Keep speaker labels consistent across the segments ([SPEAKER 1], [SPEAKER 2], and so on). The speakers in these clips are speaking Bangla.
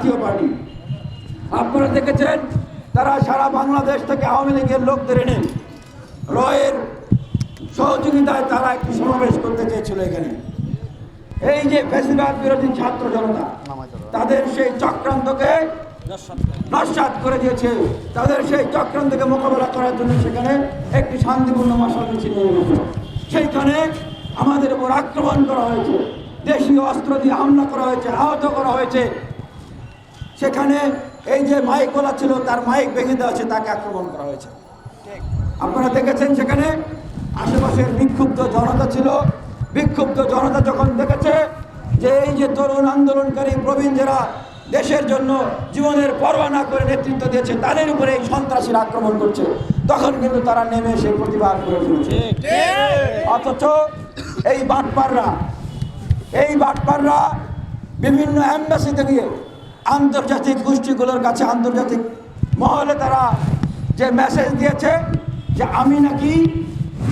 [SPEAKER 1] জাতীয় পার্টি। আপনারা দেখেছেন, তারা সারা বাংলাদেশ থেকে আওয়ামী লীগের লোকদের এনে রয়ের সহযোগিতায় তারা একটি সমাবেশ করতে চেয়েছিল এখানে। এই যে ফেসিবাদ বিরোধী ছাত্র জনতা, তাদের সেই চক্রান্তকে নস্বাত করে দিয়েছে। তাদের সেই চক্রান্তকে মোকাবেলা করার জন্য সেখানে একটি শান্তিপূর্ণ মশাল মিছিল সেইখানে আমাদের উপর আক্রমণ করা হয়েছে। দেশীয় অস্ত্র দিয়ে হামলা করা হয়েছে, আহত করা হয়েছে। সেখানে এই যে মাইকওয়ালা ছিল, তার মাইক ভেঙে দেওয়া হয়েছে, তাকে আক্রমণ করা হয়েছে। আপনারা দেখেছেন সেখানে আশেপাশের বিক্ষুব্ধ জনতা ছিল। বিক্ষুব্ধ জনতা যখন দেখেছে যে এই যে তরুণ আন্দোলনকারী প্রবীণ যারা দেশের জন্য জীবনের পরোয়া না করে নেতৃত্ব দিয়েছে, তাদের উপরে এই সন্ত্রাসীরা আক্রমণ করছে। তখন কিন্তু তারা নেমে এসে প্রতিবাদ করে ফেলেছে। অথচ এই বাটপাররা এই বাটপাররা বিভিন্ন অ্যাম্বাসিতে গিয়ে আন্তর্জাতিক গোষ্ঠীগুলোর কাছে আন্তর্জাতিক মহলে তারা যে মেসেজ দিয়েছে যে আমি নাকি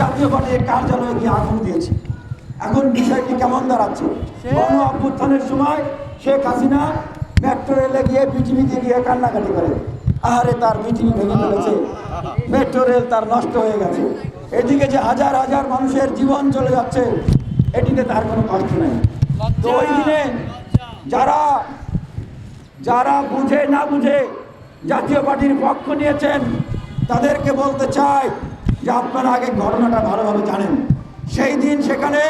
[SPEAKER 1] জাতীয় পার্টির কার্যালয়ে গিয়ে আগুন দিয়েছি। এখন বিষয়টি কেমন দাঁড়াচ্ছে? গণ অভ্যুত্থানের সময় শেখ হাসিনা মেট্রো রেলে গিয়ে পৃথিবীতে গিয়ে কান্নাকাটি করে। আহারে তার পৃথিবী ভেঙে ফেলেছে। মেট্রো রেল তার নষ্ট হয়ে গেছে। এদিকে যে হাজার হাজার মানুষের জীবন চলে যাচ্ছে এটিতে তার কোনো কষ্ট নেই। তো ওই দিনে যারা যারা বুঝে না বুঝে জাতীয় পার্টির পক্ষ নিয়েছেন তাদেরকে বলতে চাই যে আপনারা আগে ঘটনাটা ভালোভাবে জানেন। সেই দিন সেখানে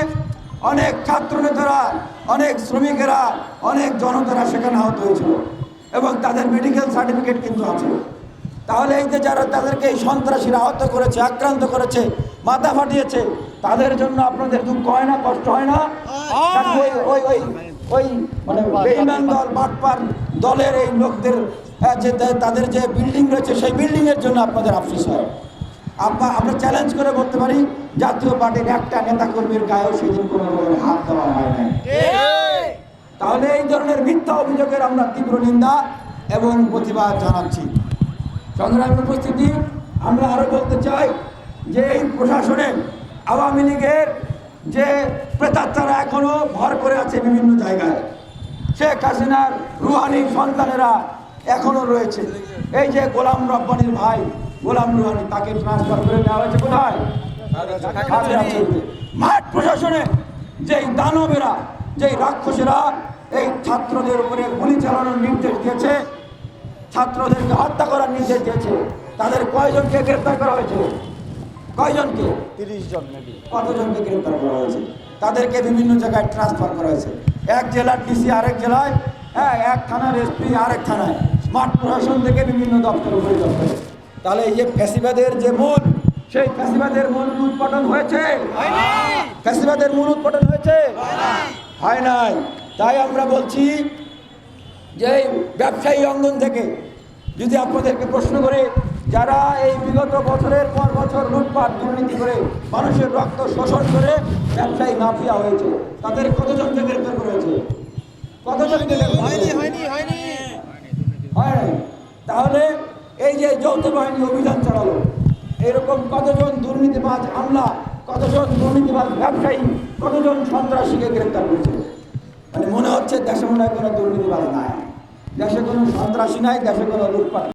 [SPEAKER 1] অনেক ছাত্রনেতারা অনেক শ্রমিকেরা অনেক জনতারা সেখানে আহত হয়েছিল এবং তাদের মেডিকেল সার্টিফিকেট কিন্তু আছে। তাহলে এই যে যারা তাদেরকে এই সন্ত্রাসীরা আহত করেছে আক্রান্ত করেছে মাথা ফাটিয়েছে তাদের জন্য আপনাদের দুঃখ হয় না কষ্ট হয় না? ওই ওই ওই ওই মানে বেইমান দল, বাটপার দলের এই লোকদের যে তাদের যে বিল্ডিং রয়েছে, সেই বিল্ডিংয়ের জন্য আপনাদের আফসোস হয়। আমরা আমরা চ্যালেঞ্জ করে বলতে পারি, জাতীয় পার্টির একটা নেতা কর্মীর গায়েও সেদিন কোনো রকমের হাত দেওয়া হয় নাই। তাহলে এই ধরনের মিথ্যা অভিযোগের আমরা তীব্র নিন্দা এবং প্রতিবাদ জানাচ্ছি। সংগ্রামী উপস্থিতি, আমরা আরও বলতে চাই যে এই প্রশাসনে আওয়ামী লীগের যে প্রেতাত্মারা এখনও ভর করে আছে বিভিন্ন জায়গায়। শেখ হাসিনার রুহানি সন্তানেরা এখনও রয়েছে। এই যে গোলাম রব্বানির ভাই, গোলাম রুহানি, তাকে ট্রান্সফার করে দেওয়া হয়েছে কোথায়। মাঠ প্রশাসনে। যেই দানবেরা, যেই রাক্ষসেরা, এই ছাত্রদের উপরে গুলি চালানোর নির্দেশ দিয়েছে, ছাত্রদেরকে হত্যা করার নির্দেশ দিয়েছে। তাদের কয়জনকে গ্রেপ্তার করা হয়েছে? কয়জনকে?
[SPEAKER 2] তিরিশ জন মেবি
[SPEAKER 1] কতজনকে গ্রেপ্তার করা হয়েছে? তাদেরকে বিভিন্ন জায়গায় ট্রান্সফার করা হয়েছে। এক জেলার ডিসি আরেক জেলায় হ্যাঁ এক থানার এসপি আরেক থানায়। মাঠ প্রশাসন থেকে বিভিন্ন দপ্তর উপরে দপ্তরে তাহলে এই যে ফ্যাসিবাদের যে মূল সেই ফ্যাসিবাদের মূল উৎপাদন হয়েছে? ফ্যাসিবাদের মূল উৎপাদন হয়েছে? হয় নাই। তাই আমরা বলছি যে এই ব্যবসায়ী অঙ্গন থেকে যদি আপনাদেরকে প্রশ্ন করে যারা এই বিগত বছরের পর বছর লুটপাট দুর্নীতি করে মানুষের রক্ত শোষণ করে ব্যবসায়ী মাফিয়া হয়েছে তাদের কতজনকে গ্রেপ্তার করেছে কতজনকে হয় নাই। তাহলে এই যে যৌথ বাহিনী অভিযান চালালো এরকম কতজন দুর্নীতিবাজ আমলা কতজন দুর্নীতিবাজ ব্যবসায়ী কতজন সন্ত্রাসীকে গ্রেপ্তার করেছে? মানে মনে হচ্ছে দেশে মনে হয় কোনো দুর্নীতিবাজ নাই। দেশে কোনো সন্ত্রাসী নাই দেশে কোনো লুটপাট